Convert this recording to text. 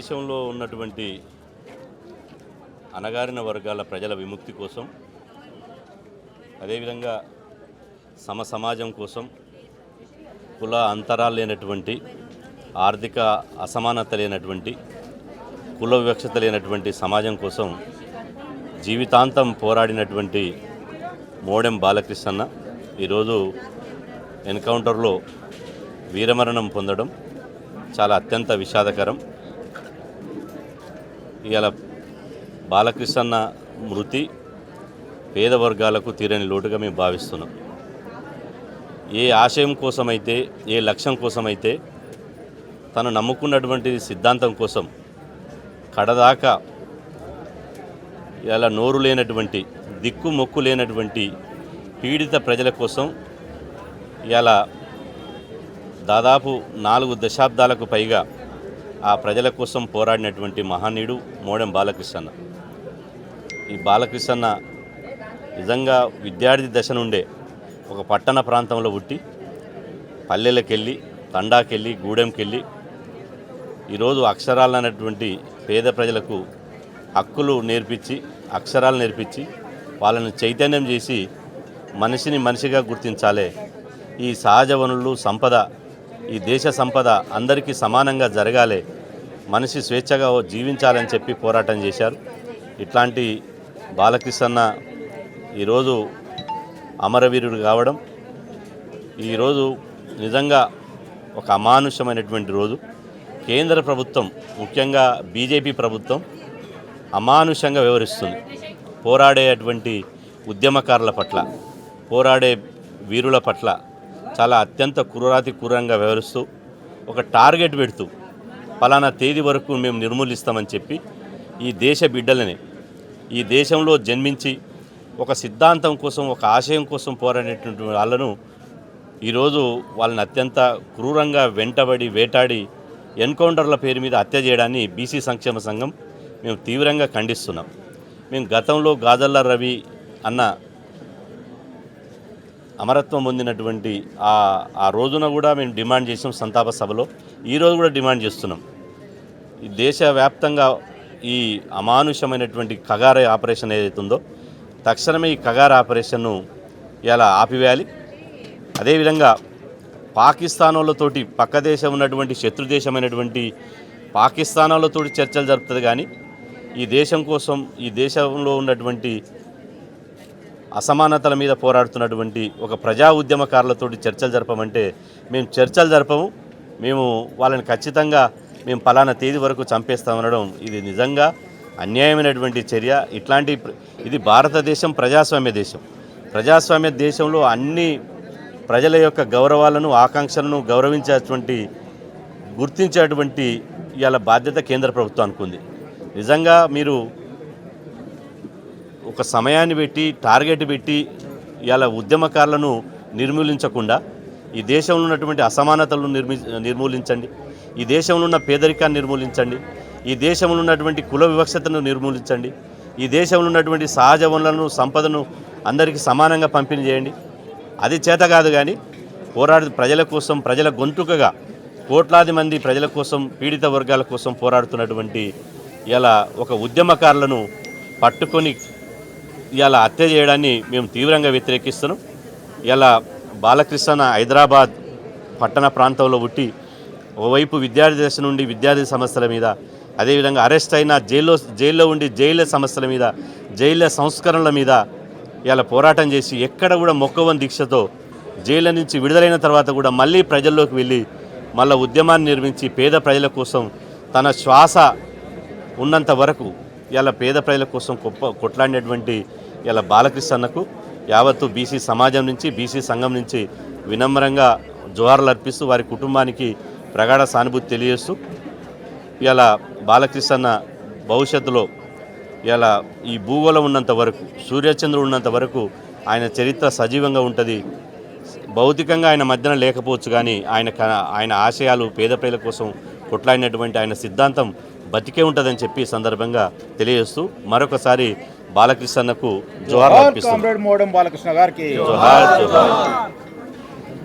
దేశంలో ఉన్నటువంటి అణగారిన వర్గాల ప్రజల విముక్తి కోసం అదేవిధంగా సమ సమాజం కోసం కుల అంతరాలు లేనటువంటి ఆర్థిక అసమానత లేనటువంటి కుల వివక్షత లేనటువంటి సమాజం కోసం జీవితాంతం పోరాడినటువంటి మోడెం బాలకృష్ణన్న ఈరోజు ఎన్కౌంటర్లో వీరమరణం పొందడం చాలా అత్యంత విషాదకరం. ఇవాళ బాలకృష్ణ మృతి పేద వర్గాలకు తీరని లోటుగా మేము భావిస్తున్నాం. ఏ ఆశయం కోసమైతే ఏ లక్ష్యం కోసమైతే తను నమ్ముకున్నటువంటి సిద్ధాంతం కోసం కడదాకా ఇలా నోరు లేనటువంటి దిక్కు మొక్కు లేనటువంటి పీడిత ప్రజల కోసం ఇలా దాదాపు నాలుగు దశాబ్దాలకు పైగా ఆ ప్రజల కోసం పోరాడినటువంటి మహనీయుడు మోడెం బాలకృష్ణన్న. ఈ బాలకృష్ణన్న నిజంగా విద్యార్థి దశ నుండే ఒక పట్టణ ప్రాంతంలో పుట్టి పల్లెలకెళ్ళి తండాకెళ్ళి గూడెంకెళ్ళి ఈరోజు అక్షరాలు అనేటువంటి పేద ప్రజలకు హక్కులు నేర్పించి అక్షరాలు నేర్పించి వాళ్ళని చైతన్యం చేసి మనిషిని మనిషిగా గుర్తించాలి. ఈ సహజ వనరులు సంపద ఈ దేశ సంపద అందరికీ సమానంగా జరగాలి. మనిషి స్వేచ్ఛగా జీవించాలని చెప్పి పోరాటం చేశారు. ఇట్లాంటి బాలకృష్ణ ఈరోజు అమరవీరుడు కావడం ఈరోజు నిజంగా ఒక అమానుషమైనటువంటి రోజు. కేంద్ర ప్రభుత్వం ముఖ్యంగా బీజేపీ ప్రభుత్వం అమానుషంగా వ్యవహరిస్తుంది. పోరాడేటువంటి ఉద్యమకారుల పట్ల పోరాడే వీరుల పట్ల చాలా అత్యంత క్రూరాతి క్రూరంగా వ్యవహరిస్తూ ఒక టార్గెట్ పెడుతూ పలానా తేదీ వరకు మేము నిర్మూలిస్తామని చెప్పి ఈ దేశ బిడ్డలని ఈ దేశంలో జన్మించి ఒక సిద్ధాంతం కోసం ఒక ఆశయం కోసం పోరాడేటువంటి వాళ్ళను ఈరోజు వాళ్ళని అత్యంత క్రూరంగా వెంటబడి వేటాడి ఎన్కౌంటర్ల పేరు మీద హత్య చేయడాన్ని బీసీ సంక్షేమ సంఘం మేము తీవ్రంగా ఖండిస్తున్నాం. మేము గతంలో గాజల్ల రవి అన్న అమరత్వం పొందినటువంటి ఆ ఆ రోజున కూడా మేము డిమాండ్ చేసాం సంతాప సభలో. ఈరోజు కూడా డిమాండ్ చేస్తున్నాం. ఈ దేశవ్యాప్తంగా ఈ అమానుషమైనటువంటి కగార ఆపరేషన్ ఏదైతే ఉందో తక్షణమే ఈ కగార ఆపరేషన్ను ఇలా ఆపివేయాలి. అదేవిధంగా పాకిస్తాన్ పక్క దేశం ఉన్నటువంటి శత్రు దేశమైనటువంటి పాకిస్తాన్ చర్చలు జరుపుతుంది కానీ ఈ దేశం కోసం ఈ దేశంలో ఉన్నటువంటి అసమానతల మీద పోరాడుతున్నటువంటి ఒక ప్రజా ఉద్యమకారులతోటి చర్చలు జరపమంటే మేము చర్చలు జరపము. మేము వాళ్ళని ఖచ్చితంగా మేము పలానా తేదీ వరకు చంపేస్తామనడం ఇది నిజంగా అన్యాయమైనటువంటి చర్య. ఇట్లాంటి ఇది భారతదేశం ప్రజాస్వామ్య దేశం. ప్రజాస్వామ్య దేశంలో అన్ని ప్రజల యొక్క గౌరవాలను ఆకాంక్షలను గౌరవించేటువంటి గుర్తించేటువంటి ఇవాళ బాధ్యత కేంద్ర ప్రభుత్వం అనుకుంది. నిజంగా మీరు ఒక సమయాన్ని పెట్టి టార్గెట్ పెట్టి ఇలా ఉద్యమకారులను నిర్మూలించకుండా ఈ దేశంలో ఉన్నటువంటి అసమానతలను నిర్మి నిర్మూలించండి. ఈ దేశంలో ఉన్న పేదరికాన్ని నిర్మూలించండి. ఈ దేశంలో ఉన్నటువంటి కుల వివక్షతను నిర్మూలించండి. ఈ దేశంలో ఉన్నటువంటి సహజ వనరులను సంపదను అందరికీ సమానంగా పంపిణీ చేయండి. అది చేత కాదు కానీ పోరాడు ప్రజల కోసం ప్రజల గొంతుకగా కోట్లాది మంది ప్రజల కోసం పీడిత వర్గాల కోసం పోరాడుతున్నటువంటి ఇలా ఒక ఉద్యమకారులను పట్టుకొని ఇలా హత్య చేయడాన్ని మేము తీవ్రంగా వ్యతిరేకిస్తున్నాం. ఇలా బాలకృష్ణ హైదరాబాద్ పట్టణ ప్రాంతంలో పుట్టి ఓవైపు విద్యార్థి దశ నుండి విద్యార్థి సమస్యల మీద అదేవిధంగా అరెస్ట్ అయిన జైల్లో జైల్లో ఉండి జైళ్ళ సమస్యల మీద జైళ్ళ సంస్కరణల మీద ఇలా పోరాటం చేసి ఎక్కడ కూడా మొక్కవని దీక్షతో జైళ్ళ నుంచి విడుదలైన తర్వాత కూడా మళ్ళీ ప్రజల్లోకి వెళ్ళి మళ్ళీ ఉద్యమాన్ని నిర్మించి పేద ప్రజల కోసం తన శ్వాస ఉన్నంత వరకు ఇలా పేద ప్రజల కోసం కొట్లాడినటువంటి ఇలా బాలకృష్ణకు యావత్తు బీసీ సమాజం నుంచి బీసీ సంఘం నుంచి వినమ్రంగా జోహార్లు అర్పిస్తూ వారి కుటుంబానికి ప్రగాఢ సానుభూతి తెలియజేస్తూ ఇలా బాలకృష్ణ భవిష్యత్తులో ఇలా ఈ భూగోళం ఉన్నంత వరకు సూర్యచంద్రుడు ఉన్నంత వరకు ఆయన చరిత్ర సజీవంగా ఉంటుంది. భౌతికంగా ఆయన మధ్యన లేకపోవచ్చు కానీ ఆయన ఆయన ఆశయాలు పేద ప్రజల కోసం కొట్లాడినటువంటి ఆయన సిద్ధాంతం బతికే ఉంటుందని చెప్పి ఈ సందర్భంగా తెలియజేస్తూ మరొకసారి బాలకృష్ణకు జోహార్ కామ్రేడ్ మోడం బాలకృష్ణ గారికి జోహార్ జోహార్.